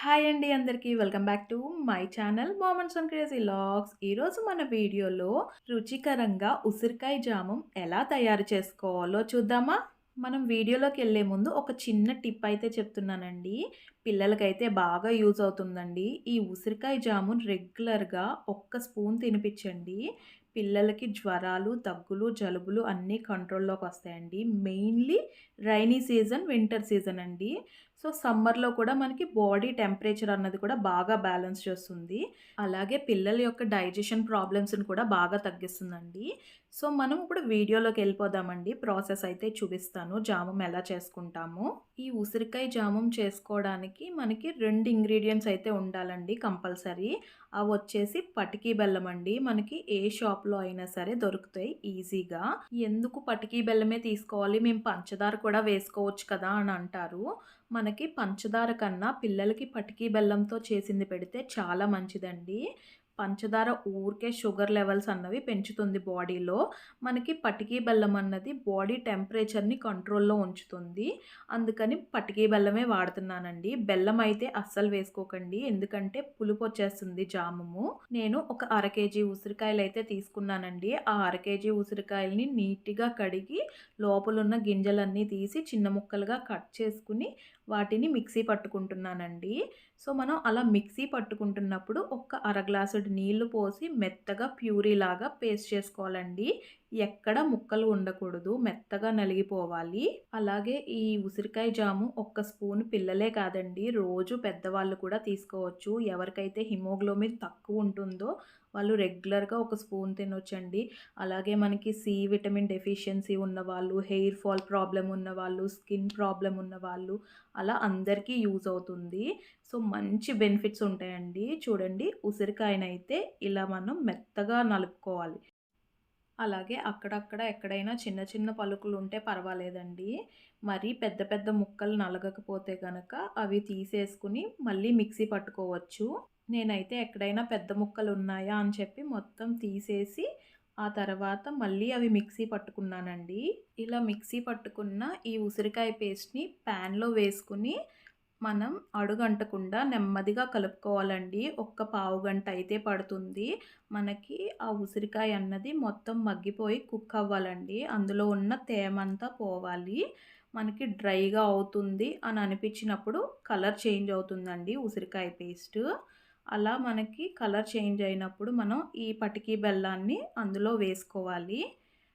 Hi అండి అందరికీ. Welcome back to my channel moments and crazy logs ఈరోజు మన వీడియోలో రుచికరంగా ఉసిరికాయ జామం ఎలా తయారు చేసుకోవాలో చూద్దామా? మనం వీడియోలోకి వెళ్ళే ముందు ఒక చిన్న టిప్ అయితే చెప్తున్నానండి. పిల్లలకైతే బాగా యూజ్ అవుతుందండి. ఈ ఉసిరికాయ జామున్ రెగ్యులర్గా ఒక్క స్పూన్ తినిపించండి. పిల్లలకి జ్వరాలు దగ్గులు జలుబులు అన్నీ కంట్రోల్లోకి వస్తాయండి. Mainly rainy season winter season అండి. సో సమ్మర్లో కూడా మనకి బాడీ టెంపరేచర్ అన్నది కూడా బాగా బ్యాలెన్స్ చేస్తుంది. అలాగే పిల్లల యొక్క డైజెషన్ ప్రాబ్లమ్స్ని కూడా బాగా తగ్గిస్తుందండి. సో మనం ఇప్పుడు వీడియోలోకి వెళ్ళిపోదామండి. ప్రాసెస్ అయితే చూపిస్తాను. జామం ఎలా చేసుకుంటాము? ఈ ఉసిరికాయ జామం చేసుకోవడానికి మనకి రెండు ఇంగ్రీడియంట్స్ అయితే ఉండాలండి కంపల్సరీ. అవి వచ్చేసి పటికీ బెల్లం అండి. మనకి ఏ షాప్లో అయినా సరే దొరుకుతాయి ఈజీగా. ఎందుకు పటికీ బెల్లమే తీసుకోవాలి? మేము పంచదార కూడా వేసుకోవచ్చు కదా అని అంటారు. మనకి పంచదార కన్నా పిల్లలకి పటికీ బెల్లంతో చేసింది పెడితే చాలా మంచిదండి. పంచదార ఊరికే షుగర్ లెవెల్స్ అన్నవి పెంచుతుంది బాడీలో. మనకి పటికీ బెల్లం అన్నది బాడీ టెంపరేచర్ని కంట్రోల్లో ఉంచుతుంది. అందుకని పటికీ బెల్లమే వాడుతున్నానండి. బెల్లం అయితే అస్సలు వేసుకోకండి. ఎందుకంటే పులుపు వచ్చేస్తుంది జామము. నేను ఒక అర కేజీ ఉసిరికాయలు అయితే తీసుకున్నానండి. ఆ అర కేజీ ఉసిరికాయల్ని నీట్గా కడిగి లోపలున్న గింజలన్నీ తీసి చిన్న ముక్కలుగా కట్ చేసుకుని వాటిని మిక్సీ పట్టుకుంటున్నానండి. సో మనం అలా మిక్సీ పట్టుకుంటున్నప్పుడు ఒక అర గ్లాసుడు నీళ్ళు పోసి మెత్తగా ప్యూరీ లాగా పేస్ట్ చేసుకోవాలండి. ఎక్కడ ముక్కలు ఉండకూడదు మెత్తగా నలిగిపోవాలి. అలాగే ఈ ఉసిరికాయ జాము ఒక్క స్పూన్ పిల్లలే కాదండి రోజు పెద్దవాళ్ళు కూడా తీసుకోవచ్చు. ఎవరికైతే హిమోగ్లోబిన్ తక్కువ ఉంటుందో వాళ్ళు రెగ్యులర్గా ఒక స్పూన్ తినొచ్చండి. అలాగే మనకి సి విటమిన్ డెఫిషియన్సీ ఉన్నవాళ్ళు హెయిర్ ఫాల్ ప్రాబ్లం ఉన్నవాళ్ళు స్కిన్ ప్రాబ్లం ఉన్నవాళ్ళు అలా అందరికీ యూజ్ అవుతుంది. సో మంచి బెనిఫిట్స్ ఉంటాయండి. చూడండి ఉసిరికాయనైతే ఇలా మనం మెత్తగా నలుపుకోవాలి. అలాగే అక్కడక్కడ ఎక్కడైనా చిన్న చిన్న పలుకులు ఉంటే పర్వాలేదండి. మరి పెద్ద పెద్ద ముక్కలు నలగకపోతే కనుక అవి తీసేసుకుని మళ్ళీ మిక్సీ పట్టుకోవచ్చు. నేనైతే ఎక్కడైనా పెద్ద ముక్కలు ఉన్నాయా అని చెప్పి మొత్తం తీసేసి ఆ తర్వాత మళ్ళీ అవి మిక్సీ పట్టుకున్నానండి. ఇలా మిక్సీ పట్టుకున్న ఈ ఉసిరికాయ పేస్ట్ని ప్యాన్లో వేసుకుని మనం అడుగంటకుండా నెమ్మదిగా కలుపుకోవాలండి. ఒక్క పావు గంట అయితే పడుతుంది. మనకి ఆ ఉసిరికాయ అన్నది మొత్తం మగ్గిపోయి కుక్ అవ్వాలండి. అందులో ఉన్న తేమంతా పోవాలి. మనకి డ్రైగా అవుతుంది అని అనిపించినప్పుడు కలర్ చేంజ్ అవుతుందండి ఉసిరికాయ పేస్ట్. అలా మనకి కలర్ చేంజ్ అయినప్పుడు మనం ఈ పటికీ బెల్లాన్ని అందులో వేసుకోవాలి.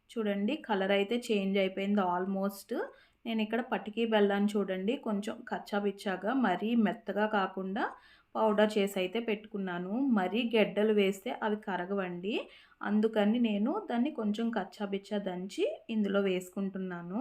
చూడండి కలర్ అయితే చేంజ్ అయిపోయింది ఆల్మోస్ట్. నేను ఇక్కడ పటికీ బెల్లాన్ని చూడండి. కొంచెం కచ్చాపిచ్చాగా మరీ మెత్తగా కాకుండా పౌడర్ చేసి అయితే పెట్టుకున్నాను. మరీ గెడ్డలు వేస్తే అవి కరగవండి. అందుకని నేను దాన్ని కొంచెం కచ్చాపిచ్చా దంచి ఇందులో వేసుకుంటున్నాను.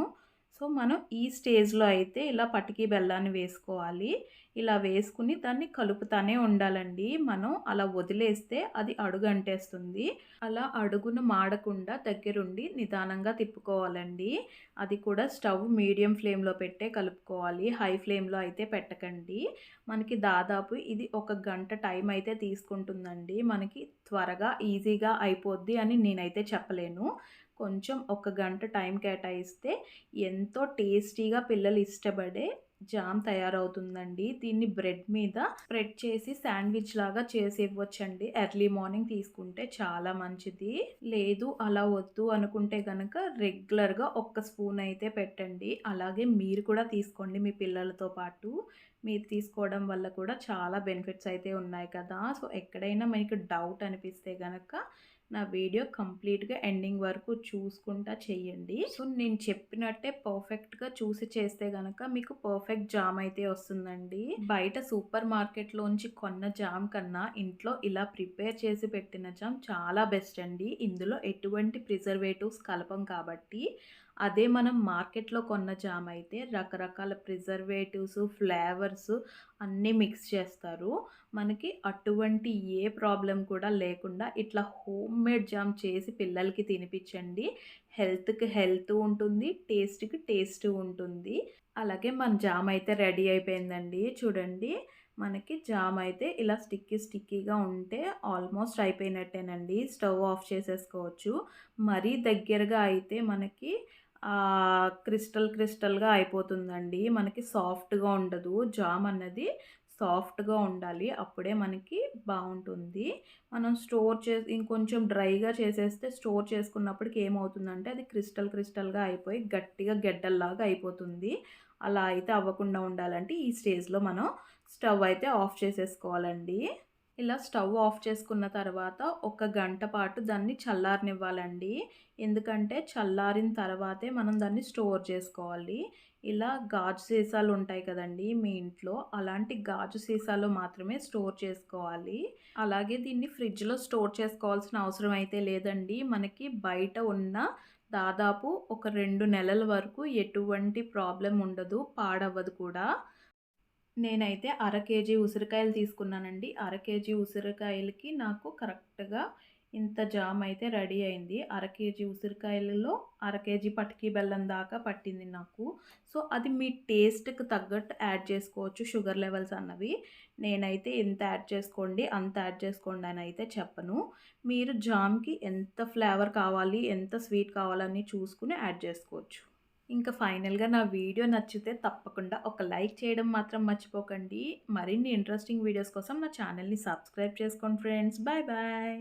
సో మనం ఈ స్టేజ్లో అయితే ఇలా పటికీ బెల్లాన్ని వేసుకోవాలి. ఇలా వేసుకుని దాన్ని కలుపుతానే ఉండాలండి. మనం అలా వదిలేస్తే అది అడుగు అంటేస్తుంది అలా అడుగును మాడకుండా దగ్గరుండి నిదానంగా తిప్పుకోవాలండి. అది కూడా స్టవ్ మీడియం ఫ్లేమ్లో పెట్టే కలుపుకోవాలి. హై ఫ్లేమ్లో అయితే పెట్టకండి. మనకి దాదాపు ఇది ఒక గంట టైం అయితే తీసుకుంటుందండి. మనకి త్వరగా ఈజీగా అయిపోద్ది అని నేనైతే చెప్పలేను. కొంచెం ఒక గంట టైం కేటాయిస్తే ఎంతో టేస్టీగా పిల్లలు ఇష్టపడే జామ్ తయారవుతుందండి. దీన్ని బ్రెడ్ మీద స్ప్రెడ్ చేసి శాండ్విచ్ లాగా చేసి ఇవ్వచ్చండి ఎర్లీ మార్నింగ్ తీసుకుంటే చాలా మంచిది. లేదు అలా వద్దు అనుకుంటే కనుక రెగ్యులర్గా ఒక్క స్పూన్ అయితే పెట్టండి. అలాగే మీరు కూడా తీసుకోండి మీ పిల్లలతో పాటు. మీరు తీసుకోవడం వల్ల కూడా చాలా బెనిఫిట్స్ అయితే ఉన్నాయి కదా. సో ఎక్కడైనా మీకు డౌట్ అనిపిస్తే కనుక నా వీడియో కంప్లీట్గా ఎండింగ్ వరకు చూసుకుంటా చెయ్యండి. సో నేను చెప్పినట్టే పర్ఫెక్ట్గా చూసి చేస్తే కనుక మీకు పర్ఫెక్ట్ జామ్ అయితే వస్తుందండి. బయట సూపర్ మార్కెట్లోంచి కొన్న జామ్ కన్నా ఇంట్లో ఇలా ప్రిపేర్ చేసి పెట్టిన జామ్ చాలా బెస్ట్ అండి. ఇందులో ఎటువంటి ప్రిజర్వేటివ్స్ కలపం కాబట్టి అదే మనం మార్కెట్లో కొన్న జామ్ అయితే రకరకాల ప్రిజర్వేటివ్స్ ఫ్లేవర్స్ అన్నీ మిక్స్ చేస్తారు. మనకి అటువంటి ఏ ప్రాబ్లం కూడా లేకుండా ఇట్లా హోమ్ మేడ్ జామ్ చేసి పిల్లలకి తినిపించండి. హెల్త్కి హెల్త్ ఉంటుంది టేస్ట్కి టేస్ట్ ఉంటుంది. అలాగే మన జామ్ అయితే రెడీ అయిపోయిందండి. చూడండి మనకి జామ్ అయితే ఇలా స్టిక్కీ స్టిక్కీగా ఉంటే ఆల్మోస్ట్ అయిపోయినట్టేనండి. స్టవ్ ఆఫ్ చేసేసుకోవచ్చు. మరీ దగ్గరగా అయితే మనకి క్రిస్టల్ క్రిస్టల్గా అయిపోతుందండి మనకి సాఫ్ట్గా ఉండదు జామ్ అన్నది సాఫ్ట్‌గా ఉండాలి. అప్పుడే మనకి బాగుంటుంది మనం స్టోర్ చేసి ఇంకొంచెం డ్రైగా చేసేస్తే స్టోర్ చేసుకున్నప్పటికి ఏమవుతుందంటే అది క్రిస్టల్ క్రిస్టల్‌గా అయిపోయి గట్టిగా గెడ్డల్లాగా అయిపోతుంది. అలా అయితే అవ్వకుండా ఉండాలంటే ఈ స్టేజ్‌లో మనం స్టవ్ అయితే ఆఫ్ చేసేసుకోవాలండి. ఇలా స్టవ్ ఆఫ్ చేసుకున్న తర్వాత ఒక గంట పాటు దాన్ని చల్లారనివ్వాలండి. ఎందుకంటే చల్లారిన తర్వాతే మనం దాన్ని స్టోర్ చేసుకోవాలి. ఇలా గాజు సీసాలు ఉంటాయి కదండీ మీ ఇంట్లో అలాంటి గాజు సీసాలో మాత్రమే స్టోర్ చేసుకోవాలి. అలాగే దీన్ని ఫ్రిడ్జ్‌లో స్టోర్ చేసుకోవాల్సిన అవసరం అయితే లేదండి. మనకి బయట ఉన్న దాదాపు ఒక రెండు నెలల వరకు ఎటువంటి ప్రాబ్లం ఉండదు. పాడవ్వదు కూడా. నేనైతే అర కేజీ ఉసిరికాయలు తీసుకున్నానండి. అర కేజీ ఉసిరికాయలకి నాకు కరెక్ట్‌గా ఇంత జామ్ అయితే రెడీ అయింది. అర కేజీ ఉసిరికాయలలో అర కేజీ పటికి బెల్లం దాకా పట్టింది నాకు. సో, అది మీ టేస్ట్‌కి తగ్గట్టు యాడ్ చేసుకోవచ్చు షుగర్ లెవెల్స్ అన్నవి. నేనైతే ఇంత యాడ్ చేసుకోండి, అంత యాడ్ చేసుకోండి అని అయితే చెప్పను. మీరు జామ్‌కి ఎంత ఫ్లేవర్ కావాలి, ఎంత స్వీట్ కావాలని చూసుకుని యాడ్ చేసుకోవచ్చు. ఇంకా ఫైనల్‌గా నా వీడియో నచ్చితే తప్పకుండా ఒక లైక్ చేయడం మాత్రం మర్చిపోకండి. మరిన్ని ఇంట్రెస్టింగ్ వీడియోస్ కోసం నా ఛానల్‌ని సబ్స్క్రైబ్ చేసుకోండి ఫ్రెండ్స్. Bye bye.